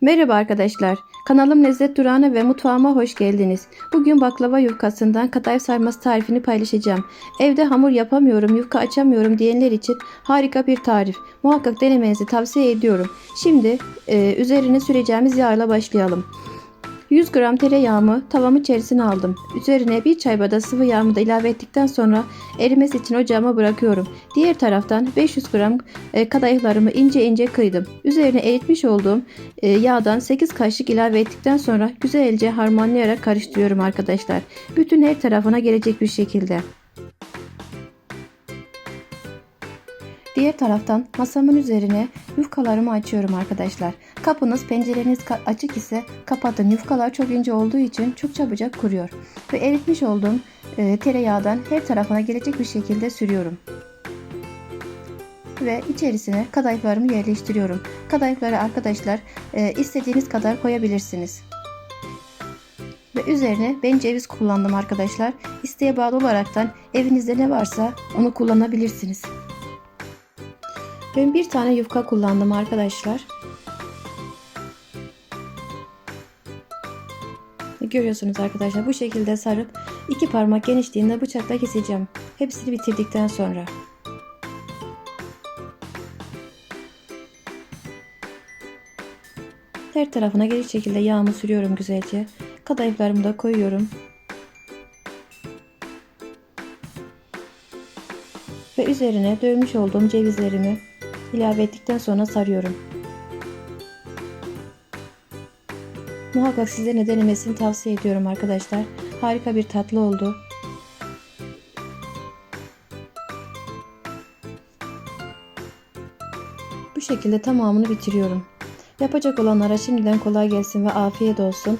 Merhaba arkadaşlar. Kanalım Lezzet Durağı'na ve mutfağıma hoş geldiniz. Bugün baklava yufkasından kadayıf sarması tarifini paylaşacağım. Evde hamur yapamıyorum, yufka açamıyorum diyenler için harika bir tarif. Muhakkak denemenizi tavsiye ediyorum. Şimdi e, üzerine süreceğimiz yağla başlayalım. 100 gram tereyağımı tavamın içerisine aldım. Üzerine bir çay bardağı sıvı yağımı da ilave ettikten sonra erimesi için ocağıma bırakıyorum. Diğer taraftan 500 gram e, kadayıflarımı ince ince kıydım. Üzerine eritmiş olduğum e, yağdan 8 kaşık ilave ettikten sonra güzelce harmanlayarak karıştırıyorum arkadaşlar. Bütün her tarafına gelecek bir şekilde. Diğer taraftan masamın üzerine yufkalarımı açıyorum arkadaşlar. Kapınız pencereniz açık ise kapatın. Yufkalar çok ince olduğu için çok çabucak kuruyor. Ve eritmiş olduğum e, tereyağdan her tarafına gelecek bir şekilde sürüyorum. Ve içerisine kadayıflarımı yerleştiriyorum. Kadayıfları arkadaşlar e, istediğiniz kadar koyabilirsiniz. Ve üzerine ben ceviz kullandım arkadaşlar. İsteğe bağlı olaraktan evinizde ne varsa onu kullanabilirsiniz. Ben bir tane yufka kullandım arkadaşlar. Görüyorsunuz arkadaşlar bu şekilde sarıp iki parmak genişliğinde bıçakla keseceğim. Hepsini bitirdikten sonra. Her tarafına gelecek şekilde yağımı sürüyorum güzelce. Kadayıflarımı da koyuyorum. Ve üzerine dövmüş olduğum cevizlerimi ilave ettikten sonra sarıyorum. Muhakkak de denemesini tavsiye ediyorum arkadaşlar. Harika bir tatlı oldu. Bu şekilde tamamını bitiriyorum. Yapacak olanlara şimdiden kolay gelsin ve afiyet olsun.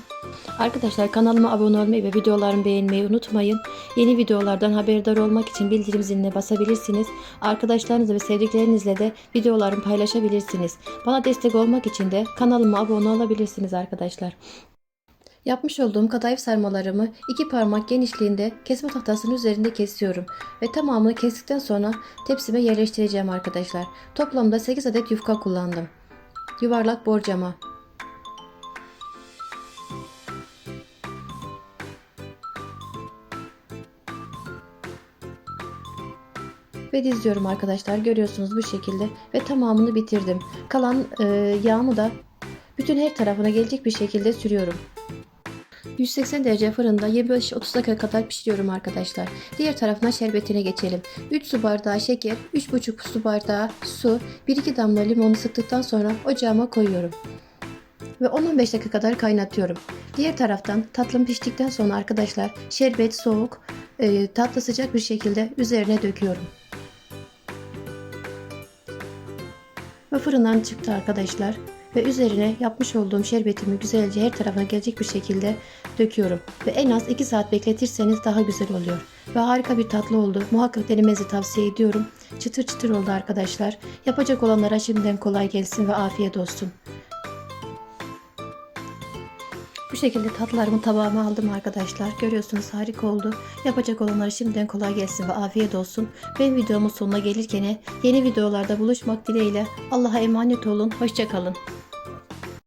Arkadaşlar kanalıma abone olmayı ve videolarımı beğenmeyi unutmayın. Yeni videolardan haberdar olmak için bildirim ziline basabilirsiniz. Arkadaşlarınızla ve sevdiklerinizle de videolarımı paylaşabilirsiniz. Bana destek olmak için de kanalıma abone olabilirsiniz arkadaşlar. Yapmış olduğum kadayıf sarmalarımı iki parmak genişliğinde kesme tahtasının üzerinde kesiyorum. Ve tamamını kestikten sonra tepsime yerleştireceğim arkadaşlar. Toplamda 8 adet yufka kullandım. Yuvarlak borcama. ve diziyorum arkadaşlar. Görüyorsunuz bu şekilde ve tamamını bitirdim. Kalan e, yağımı da bütün her tarafına gelecek bir şekilde sürüyorum. 180 derece fırında 25-30 dakika kadar pişiriyorum arkadaşlar. Diğer tarafına şerbetine geçelim. 3 su bardağı şeker, 3,5 su bardağı su, 1-2 damla limonu sıktıktan sonra ocağıma koyuyorum. Ve 10-15 dakika kadar kaynatıyorum. Diğer taraftan tatlım piştikten sonra arkadaşlar şerbet soğuk, e, tatlı sıcak bir şekilde üzerine döküyorum. Ve fırından çıktı arkadaşlar. Ve üzerine yapmış olduğum şerbetimi güzelce her tarafına gelecek bir şekilde döküyorum. Ve en az 2 saat bekletirseniz daha güzel oluyor. Ve harika bir tatlı oldu. Muhakkak denemenizi tavsiye ediyorum. Çıtır çıtır oldu arkadaşlar. Yapacak olanlara şimdiden kolay gelsin ve afiyet olsun. Bu şekilde tatlarımı tabağıma aldım arkadaşlar. Görüyorsunuz harika oldu. Yapacak olanlara şimdiden kolay gelsin ve afiyet olsun. Ben videomun sonuna gelirken yeni videolarda buluşmak dileğiyle Allah'a emanet olun. Hoşçakalın.